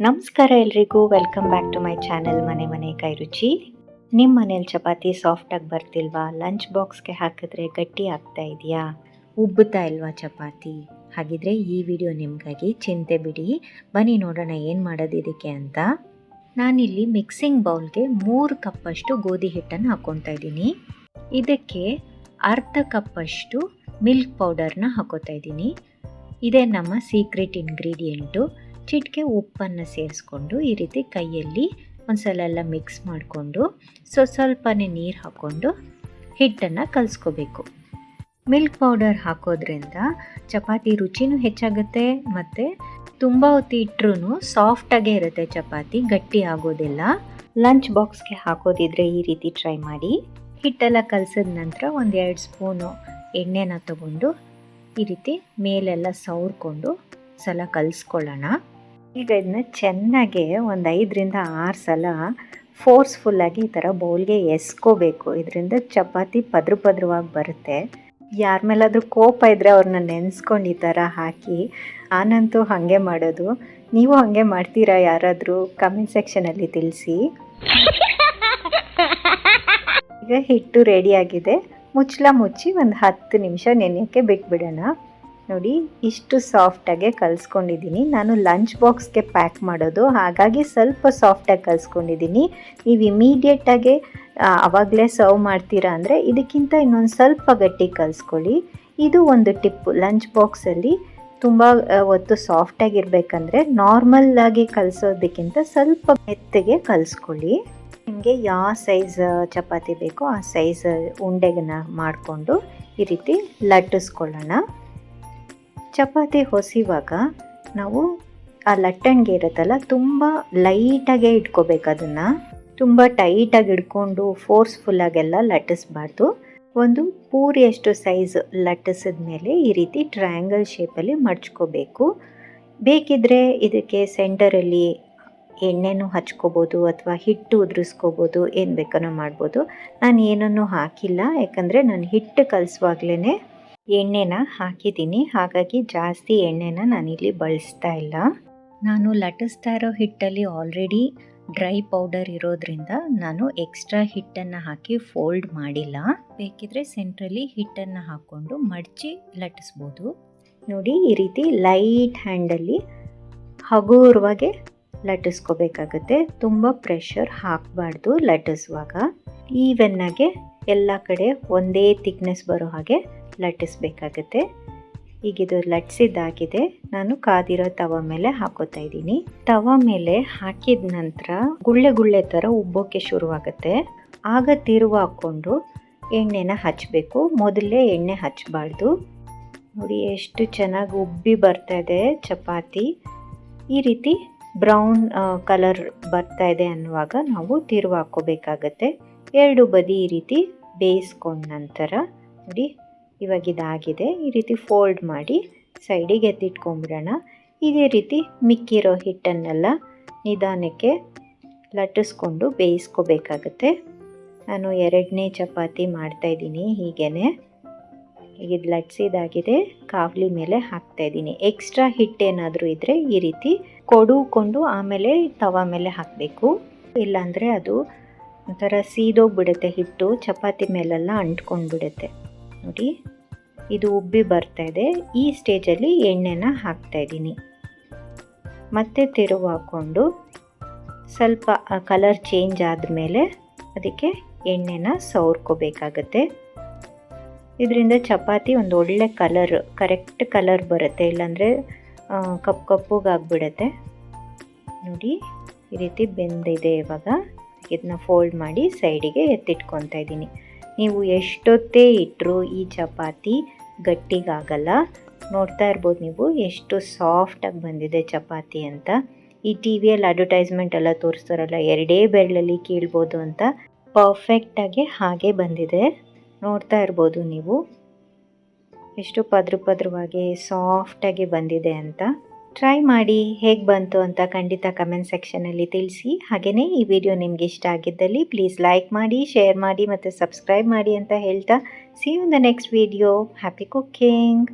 ನಮಸ್ಕಾರ ಎಲ್ರಿಗೂ welcome back to my channel ಮನೆ ಮನೆ ಕೈ ರುಚಿ. ನಿಮ್ಮ ಮನೇಲಿ ಚಪಾತಿ ಸಾಫ್ಟಾಗಿ ಬರ್ತಿಲ್ವಾ? ಲಂಚ್ ಬಾಕ್ಸ್ಗೆ ಹಾಕಿದ್ರೆ ಗಟ್ಟಿ ಆಗ್ತಾ ಇದೆಯಾ? ಉಬ್ಬುತ್ತಾ ಇಲ್ವಾ ಚಪಾತಿ? ಹಾಗಿದ್ರೆ ಈ ವಿಡಿಯೋ ನಿಮಗಾಗಿ ಚಿಂತೆ ಬಿಡಿ. ಬನ್ನಿ ನೋಡೋಣ ಏನು ಮಾಡೋದು ಇದಕ್ಕೆ ಅಂತ. ನಾನಿಲ್ಲಿ ಮಿಕ್ಸಿಂಗ್ ಬೌಲ್ಗೆ ಮೂರು ಕಪ್ಪಷ್ಟು ಗೋಧಿ ಹಿಟ್ಟನ್ನು ಹಾಕ್ಕೊತಾ ಇದ್ದೀನಿ. ಇದಕ್ಕೆ ಅರ್ಧ ಕಪ್ಪಷ್ಟು ಮಿಲ್ಕ್ ಪೌಡರ್ನ ಹಾಕೋತಾ ಇದ್ದೀನಿ. ಇದೇ ನಮ್ಮ ಸೀಕ್ರೆಟ್ ಇಂಗ್ರೀಡಿಯೆಂಟು ಚಿಟಿಕೆ ಉಪ್ಪನ್ನು ಸೇರಿಸ್ಕೊಂಡು ಈ ರೀತಿ ಕೈಯಲ್ಲಿ ಒಂದ್ಸಲ ಎಲ್ಲ ಮಿಕ್ಸ್ ಮಾಡಿಕೊಂಡು ಸೊ ಸ್ವಲ್ಪನೇ ನೀರು ಹಾಕ್ಕೊಂಡು ಹಿಟ್ಟನ್ನು ಕಲಿಸ್ಕೋಬೇಕು. ಮಿಲ್ಕ್ ಪೌಡರ್ ಹಾಕೋದ್ರಿಂದ ಚಪಾತಿ ರುಚಿನೂ ಹೆಚ್ಚಾಗುತ್ತೆ ಮತ್ತು ತುಂಬ ಹೊತ್ತು ಇಟ್ಟರೂ ಸಾಫ್ಟಾಗೇ ಇರುತ್ತೆ ಚಪಾತಿ, ಗಟ್ಟಿ ಆಗೋದಿಲ್ಲ. ಲಂಚ್ ಬಾಕ್ಸ್ಗೆ ಹಾಕೋದಿದ್ರೆ ಈ ರೀತಿ ಟ್ರೈ ಮಾಡಿ. ಹಿಟ್ಟೆಲ್ಲ ಕಲಸಿದ ನಂತರ ಒಂದು ಎರಡು ಸ್ಪೂನು ಎಣ್ಣೆನ ತಗೊಂಡು ಈ ರೀತಿ ಮೇಲೆಲ್ಲ ಸವರ್ಕೊಂಡು ಸಲ ಕಲಿಸ್ಕೊಳ್ಳೋಣ. ಈಗ ಇದನ್ನ ಚೆನ್ನಾಗೆ ಒಂದು ಐದರಿಂದ ಆರು ಸಲ ಫೋರ್ಸ್ಫುಲ್ಲಾಗಿ ಈ ಥರ ಬೌಲ್ಗೆ ಎಸ್ಕೋಬೇಕು. ಇದರಿಂದ ಚಪಾತಿ ಪದ್ರ ಪದ್ರವಾಗಿ ಬರುತ್ತೆ. ಯಾರ ಮೇಲಾದರೂ ಕೋಪ ಇದ್ದರೆ ಅವ್ರನ್ನ ನೆನೆಸ್ಕೊಂಡು ಈ ಥರ ಹಾಕಿ ಆನಂತೂ ಹಾಗೆ ಮಾಡೋದು. ನೀವು ಹಾಗೆ ಮಾಡ್ತೀರಾ ಯಾರಾದರೂ ಕಮೆಂಟ್ ಸೆಕ್ಷನಲ್ಲಿ ತಿಳಿಸಿ? ಈಗ ಹಿಟ್ಟು ರೆಡಿಯಾಗಿದೆ ಮುಚ್ಚಲ ಮುಚ್ಚಿ ಒಂದು ಹತ್ತು ನಿಮಿಷ ನೆನೆಯೋಕ್ಕೆ ಬಿಟ್ಬಿಡೋಣ. ನೋಡಿ, ಇಷ್ಟು ಸಾಫ್ಟಾಗೆ ಕಲಿಸ್ಕೊಂಡಿದ್ದೀನಿ. ನಾನು ಲಂಚ್ ಬಾಕ್ಸ್ಗೆ ಪ್ಯಾಕ್ ಮಾಡೋದು. ಹಾಗಾಗಿ ಸ್ವಲ್ಪ ಸಾಫ್ಟಾಗಿ ಕಲಿಸ್ಕೊಂಡಿದ್ದೀನಿ. ನೀವು ಇಮಿಡಿಯೇಟಾಗೆ ಆವಾಗಲೇ ಸರ್ವ್ ಮಾಡ್ತೀರಾ ಅಂದರೆ ಇದಕ್ಕಿಂತ ಇನ್ನೊಂದು ಸ್ವಲ್ಪ ಗಟ್ಟಿ ಕಲಿಸ್ಕೊಳ್ಳಿ. ಇದು ಒಂದು ಟಿಪ್ಪು ಲಂಚ್ ಬಾಕ್ಸಲ್ಲಿ ತುಂಬ ಹೊತ್ತು ಸಾಫ್ಟಾಗಿರ್ಬೇಕಂದ್ರೆ ನಾರ್ಮಲ್ಲಾಗಿ ಕಲಿಸೋದಕ್ಕಿಂತ ಸ್ವಲ್ಪ ಮೆತ್ತಗೆ ಕಲಿಸ್ಕೊಳ್ಳಿ. ನಿಮಗೆ ಯಾವ ಸೈಜ್ ಚಪಾತಿ ಬೇಕೋ ಆ ಸೈಜ್ ಉಂಡೆಗನ್ನ ಮಾಡಿಕೊಂಡು ಈ ರೀತಿ ಲಟ್ಟಿಸ್ಕೊಳ್ಳೋಣ. ಚಪಾತಿ ಹೊಸಿವಾಗ ನಾವು ಆ ಲಟ್ಟಣಿಗೆ ಇರುತ್ತಲ್ಲ, ತುಂಬ ಲೈಟಾಗೆ ಇಟ್ಕೋಬೇಕು ಅದನ್ನು. ತುಂಬ ಟೈಟಾಗಿ ಇಟ್ಕೊಂಡು ಫೋರ್ಸ್ಫುಲ್ಲಾಗೆಲ್ಲ ಲಟ್ಟಿಸ್ಬಾರ್ದು. ಒಂದು ಪೂರಿಯಷ್ಟು ಸೈಜ್ ಲಟ್ಟಿಸಿದ ಮೇಲೆ ಈ ರೀತಿ ಟ್ರಯಾಂಗಲ್ ಶೇಪಲ್ಲಿ ಮಡ್ಚ್ಕೋಬೇಕು. ಬೇಕಿದ್ರೆ ಇದಕ್ಕೆ ಸೆಂಟರಲ್ಲಿ ಎಣ್ಣೆನೂ ಹಚ್ಕೋಬೋದು ಅಥವಾ ಹಿಟ್ಟು ಉದುರಿಸ್ಕೋಬೋದು, ಏನು ಬೇಕಾನೋ ಮಾಡ್ಬೋದು. ನಾನು ಏನನ್ನೂ ಹಾಕಿಲ್ಲ, ಯಾಕಂದರೆ ನಾನು ಹಿಟ್ಟು ಕಲಿಸುವಾಗ್ಲೇ ಎಣ್ಣೆನ ಹಾಕಿದ್ದೀನಿ. ಹಾಗಾಗಿ ಜಾಸ್ತಿ ಎಣ್ಣೆನ ನಾನಿಲ್ಲಿ ಬಳಸ್ತಾ ಇಲ್ಲ. ನಾನು ಲಟ್ಟಿಸ್ತಾ ಇರೋ ಹಿಟ್ಟಲ್ಲಿ ಆಲ್ರೆಡಿ ಡ್ರೈ ಪೌಡರ್ ಇರೋದ್ರಿಂದ ನಾನು ಎಕ್ಸ್ಟ್ರಾ ಹಿಟ್ಟನ್ನು ಹಾಕಿ ಫೋಲ್ಡ್ ಮಾಡಿಲ್ಲ. ಬೇಕಿದ್ರೆ ಸೆಂಟ್ರಲ್ಲಿ ಹಿಟ್ಟನ್ನು ಹಾಕ್ಕೊಂಡು ಮಡಚಿ ಲಟ್ಟಿಸ್ಬೋದು. ನೋಡಿ, ಈ ರೀತಿ ಲೈಟ್ ಹ್ಯಾಂಡಲ್ಲಿ ಹಗುರವಾಗಿ ಲಟ್ಟಿಸ್ಕೊಬೇಕಾಗುತ್ತೆ. ತುಂಬ ಪ್ರೆಷರ್ ಹಾಕಬಾರ್ದು ಲಟ್ಟಿಸುವಾಗ. ಈವೆನ್ನಾಗೆ ಎಲ್ಲ ಕಡೆ ಒಂದೇ ತಿಕ್ನೆಸ್ ಬರೋ ಹಾಗೆ ಲಟ್ಟಿಸ್ಬೇಕಾಗತ್ತೆ. ಈಗ ಇದು ಲಟ್ಸಿದ್ದಾಗಿದೆ ನಾನು ಕಾದಿರೋ ತವ ಮೇಲೆ ಹಾಕೋತಾ ಇದ್ದೀನಿ. ತವ ಮೇಲೆ ಹಾಕಿದ ನಂತರ ಗುಳ್ಳೆ ಗುಳ್ಳೆ ಥರ ಉಬ್ಬೋಕೆ ಶುರುವಾಗುತ್ತೆ. ಆಗ ತಿರುವು ಹಾಕ್ಕೊಂಡು ಎಣ್ಣೆನ ಹಚ್ಚಬೇಕು ಮೊದಲೇ ಎಣ್ಣೆ ಹಚ್ಚಬಾರ್ದು ನೋಡಿ ಎಷ್ಟು ಚೆನ್ನಾಗಿ ಉಬ್ಬಿ ಬರ್ತಾ ಇದೆ ಚಪಾತಿ. ಈ ರೀತಿ ಬ್ರೌನ್ ಕಲರ್ ಬರ್ತಾ ಇದೆ ಅನ್ನುವಾಗ ನಾವು ತಿರುವು ಹಾಕ್ಕೋಬೇಕಾಗತ್ತೆ ಎರಡು ಬದಿ ಈ ರೀತಿ ಬೇಯಿಸ್ಕೊಂಡ ನಂತರ ನೋಡಿ ಇವಾಗ ಇದಾಗಿದೆ. ಈ ರೀತಿ ಫೋಲ್ಡ್ ಮಾಡಿ ಸೈಡಿಗೆ ಎತ್ತಿಟ್ಕೊಂಬಿಡೋಣ ಇದೇ ರೀತಿ ಮಿಕ್ಕಿರೋ ಹಿಟ್ಟನ್ನೆಲ್ಲ ನಿಧಾನಕ್ಕೆ ಲಟ್ಟಿಸ್ಕೊಂಡು ಬೇಯಿಸ್ಕೋಬೇಕಾಗತ್ತೆ. ನಾನು ಎರಡನೇ ಚಪಾತಿ ಮಾಡ್ತಾಯಿದ್ದೀನಿ ಹೀಗೇ ಈಗ ಇದು ಲಟ್ಸಿದಾಗಿದೆ. ಕಾವಲಿ ಮೇಲೆ ಹಾಕ್ತಾಯಿದ್ದೀನಿ ಎಕ್ಸ್ಟ್ರಾ ಹಿಟ್ಟೇನಾದರೂ ಇದ್ದರೆ ಈ ರೀತಿ ಕೊಡುಕೊಂಡು ಆಮೇಲೆ ತವ ಮೇಲೆ ಹಾಕಬೇಕು. ಇಲ್ಲಾಂದರೆ ಅದು ಒಂಥರ ಸೀದೋಗ್ಬಿಡುತ್ತೆ ಹಿಟ್ಟು. ಚಪಾತಿ ಮೇಲೆಲ್ಲ ಅಂಟ್ಕೊಂಡು ಬಿಡುತ್ತೆ ನೋಡಿ. ಇದು ಉಬ್ಬಿ ಬರ್ತಾ ಇದೆ. ಈ ಸ್ಟೇಜಲ್ಲಿ ಎಣ್ಣೆನ ಹಾಕ್ತಾ ಇದ್ದೀನಿ. ಮತ್ತೆ ತಿರುವು ಹಾಕ್ಕೊಂಡು ಸ್ವಲ್ಪ ಕಲರ್ ಚೇಂಜ್ ಆದಮೇಲೆ ಅದಕ್ಕೆ ಎಣ್ಣೆನ ಸವರ್ಕೋಬೇಕಾಗತ್ತೆ. ಇದರಿಂದ ಚಪಾತಿ ಒಂದು ಒಳ್ಳೆ ಕಲರ್ ಕರೆಕ್ಟ್ ಕಲರ್ ಬರುತ್ತೆ. ಇಲ್ಲಾಂದರೆ ಕಪ್ಪು ಕಪ್ಪುಗಾಗ್ಬಿಡತ್ತೆ. ನೋಡಿ, ಈ ರೀತಿ ಬೆಂದಿದೆ ಇವಾಗ. ಇದನ್ನ ಫೋಲ್ಡ್ ಮಾಡಿ ಸೈಡಿಗೆ ಎತ್ತಿಟ್ಕೊತಾ ಇದ್ದೀನಿ. ನೀವು ಎಷ್ಟೊತ್ತೇ ಇಟ್ಟರೂ ಈ ಚಪಾತಿ ಗಟ್ಟಿಗಾಗಲ್ಲ. ನೋಡ್ತಾ ಇರ್ಬೋದು ನೀವು ಎಷ್ಟು ಸಾಫ್ಟಾಗಿ ಬಂದಿದೆ ಚಪಾತಿ ಅಂತ. ಈ ಟಿ ವಿಯಲ್ಲಿ ಅಡ್ವರ್ಟೈಸ್ಮೆಂಟ್ ಎಲ್ಲ ತೋರಿಸ್ತಾರಲ್ಲ, ಎರಡೇ ಬೆರಳಲ್ಲಿ ಕೀಳ್ಬೋದು ಅಂತ. ಪರ್ಫೆಕ್ಟಾಗಿ ಹಾಗೆ ಬಂದಿದೆ. ನೋಡ್ತಾ ಇರ್ಬೋದು ನೀವು. ಎಷ್ಟು ಪದ್ರ ಪದ್ರವಾಗಿ ಸಾಫ್ಟಾಗಿ ಬಂದಿದೆ ಅಂತ. ಟ್ರೈ ಮಾಡಿ ಹೇಗೆ ಬಂತು ಅಂತ ಖಂಡಿತ ಕಮೆಂಟ್ ಸೆಕ್ಷನಲ್ಲಿ ತಿಳಿಸಿ. ಹಾಗೆಯೇ ಈ ವಿಡಿಯೋ ನಿಮಗೆ ಇಷ್ಟ ಆಗಿದ್ದಲ್ಲಿ ಪ್ಲೀಸ್ ಲೈಕ್ ಮಾಡಿ ಶೇರ್ ಮಾಡಿ ಮತ್ತು ಸಬ್ಸ್ಕ್ರೈಬ್ ಮಾಡಿ ಅಂತ ಹೇಳ್ತಾ. See you the next video happy cooking